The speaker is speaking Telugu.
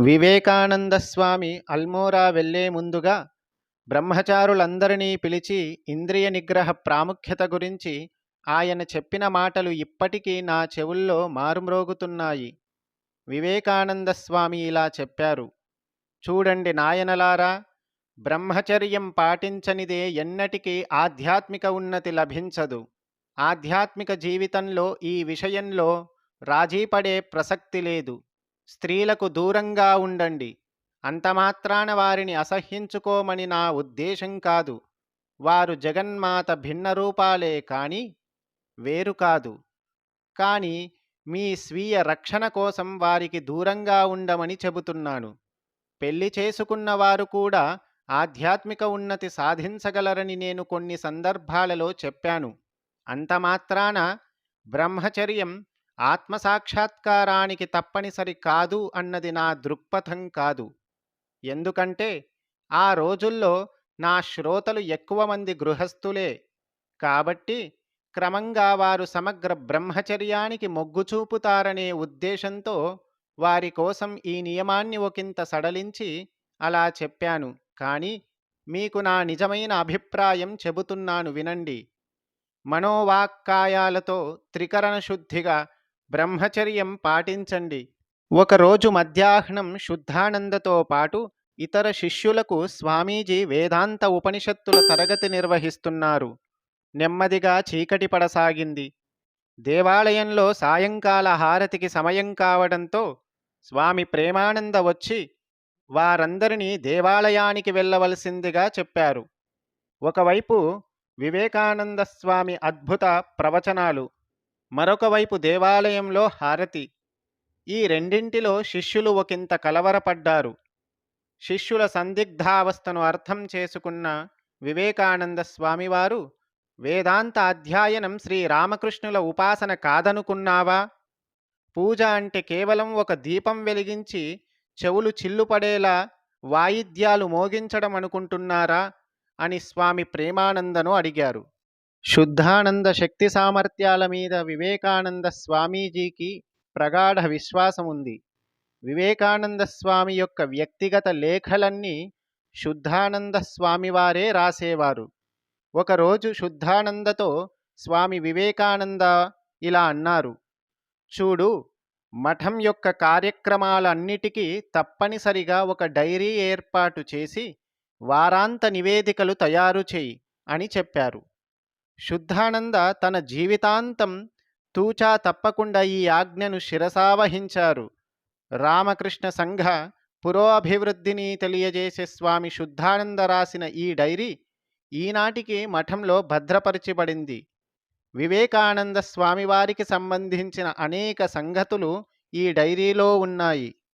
వివేకానంద స్వామి అల్మోరా వెళ్ళే ముందుగా బ్రహ్మచారులందరినీ పిలిచి ఇంద్రియ నిగ్రహ ప్రాముఖ్యత గురించి ఆయన చెప్పిన మాటలు ఇప్పటికీ నా చెవుల్లో మారుమ్రోగుతున్నాయి. వివేకానంద స్వామి ఇలా చెప్పారు. చూడండి నాయనలారా బ్రహ్మచర్యం పాటించనిదే ఎన్నటికీ ఆధ్యాత్మిక ఉన్నతి లభించదు. ఆధ్యాత్మిక జీవితంలో ఈ విషయంలో రాజీపడే ప్రసక్తి లేదు. స్త్రీలకు దూరంగా ఉండండి. అంతమాత్రాన వారిని అసహ్యించుకోమని నా ఉద్దేశం కాదు. వారు జగన్మాత భిన్న రూపాలే కాని వేరు కాదు. కానీ మీ స్వీయ రక్షణ కోసం వారికి దూరంగా ఉండమని చెబుతున్నాను. పెళ్ళి చేసుకున్న వారు కూడా ఆధ్యాత్మిక ఉన్నతి సాధించగలరని నేను కొన్ని సందర్భాలలో చెప్పాను. అంతమాత్రాన బ్రహ్మచర్యం ఆత్మసాక్షాత్కారానికి తప్పనిసరి కాదు అన్నది నా దృక్పథం కాదు. ఎందుకంటే ఆ రోజుల్లో నా శ్రోతలు ఎక్కువ మంది గృహస్థులే. కాబట్టి క్రమంగా వారు సమగ్ర బ్రహ్మచర్యానికి మొగ్గు చూపుతారనే ఉద్దేశంతో వారి కోసం ఈ నియమాన్ని ఒకంత సడలించి అలా చెప్పాను. కానీ మీకు నా నిజమైన అభిప్రాయం చెబుతున్నాను వినండి. మనోవాక్కాయాలతో త్రికరణ శుద్ధిగా బ్రహ్మచర్యం పాటించండి. ఒకరోజు మధ్యాహ్నం శుద్ధానందతో పాటు ఇతర శిష్యులకు స్వామీజీ వేదాంత ఉపనిషత్తుల తరగతి నిర్వహిస్తున్నారు. నెమ్మదిగా చీకటి పడసాగింది. దేవాలయంలో సాయంకాల హారతికి సమయం కావడంతో స్వామి ప్రేమానంద వచ్చి వారందరినీ దేవాలయానికి వెళ్ళవలసిందిగా చెప్పారు. ఒకవైపు వివేకానంద స్వామి అద్భుత ప్రవచనాలు మరొక వైపు దేవాలయంలో హారతి. ఈ రెండింటిలో శిష్యులు ఒకంత కలవరపడ్డారు. శిష్యుల సందిగ్ధావస్థను అర్థం చేసుకున్న వివేకానంద స్వామివారు వేదాంత అధ్యయనం శ్రీ రామకృష్ణుల ఉపాసన కాదనుకున్నావా? పూజ అంటే కేవలం ఒక దీపం వెలిగించి చెవులు చిల్లుపడేలా వాయిద్యాలు మోగించడం అనుకుంటున్నారా అని స్వామి ప్రేమానందను అడిగారు. శుద్ధానంద శక్తి సామర్థ్యాల మీద వివేకానంద స్వామీజీకి ప్రగాఢ విశ్వాసం ఉంది వివేకానంద స్వామి యొక్క వ్యక్తిగత లేఖలన్నీ శుద్ధానంద స్వామివారే రాసేవారు ఒకరోజు శుద్ధానందతో స్వామి వివేకానంద ఇలా అన్నారు. చూడు మఠం యొక్క కార్యక్రమాలన్నిటికీ తప్పనిసరిగా ఒక డైరీ ఏర్పాటు చేసి వారాంత నివేదికలు తయారు చేయి అని చెప్పారు. శుద్ధానంద తన జీవితాంతం తూచా తప్పకుండా ఈ ఆజ్ఞను శిరసావహించారు. రామకృష్ణ సంఘ పురోభివృద్ధిని తెలియజేసే స్వామి శుద్ధానంద రాసిన ఈ డైరీ ఈనాటికి మఠంలో భద్రపరచబడింది వివేకానంద స్వామివారికి సంబంధించిన అనేక సంగతులు ఈ డైరీలో ఉన్నాయి.